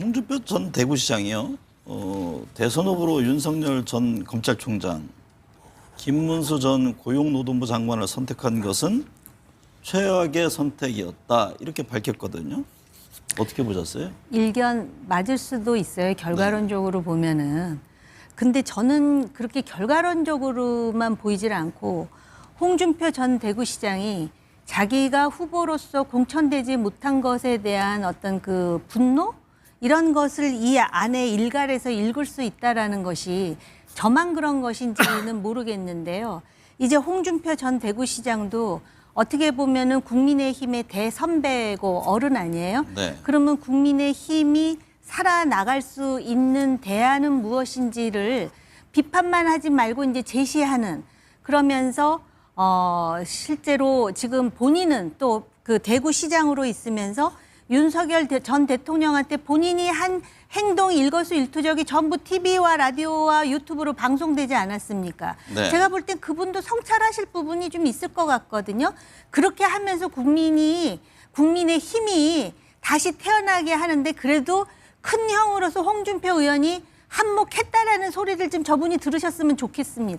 홍준표 전 대구시장이요. 어, 대선 후보로 윤석열 전 검찰총장, 김문수 전 고용노동부 장관을 선택한 것은 최악의 선택이었다 이렇게 밝혔거든요. 어떻게 보셨어요? 일견 맞을 수도 있어요. 결과론적으로 보면은. 근데 저는 그렇게 결과론적으로만 보이질 않고 홍준표 전 대구시장이 자기가 후보로서 공천되지 못한 것에 대한 어떤 그 분노 이런 것을 이 안에 일갈에서 읽을 수 있다라는 것이 저만 그런 것인지는 모르겠는데요. 이제 홍준표 전 대구시장도 어떻게 보면은 국민의힘의 대선배고 어른 아니에요? 네. 그러면 국민의 힘이 살아나갈 수 있는 대안은 무엇인지를 비판만 하지 말고 이제 제시하는 그러면서 어 실제로 지금 본인은 또 그 대구시장으로 있으면서 윤석열 대- 전 대통령한테 본인이 한 행동 일거수일투족이 전부 TV와 라디오와 유튜브로 방송되지 않았습니까? 네. 제가 볼 땐 그분도 성찰하실 부분이 좀 있을 것 같거든요. 그렇게 하면서 국민이 국민의 힘이 다시 태어나게 하는데 그래도 큰 형으로서 홍준표 의원이 한몫했다라는 소리를 좀 저분이 들으셨으면 좋겠습니다.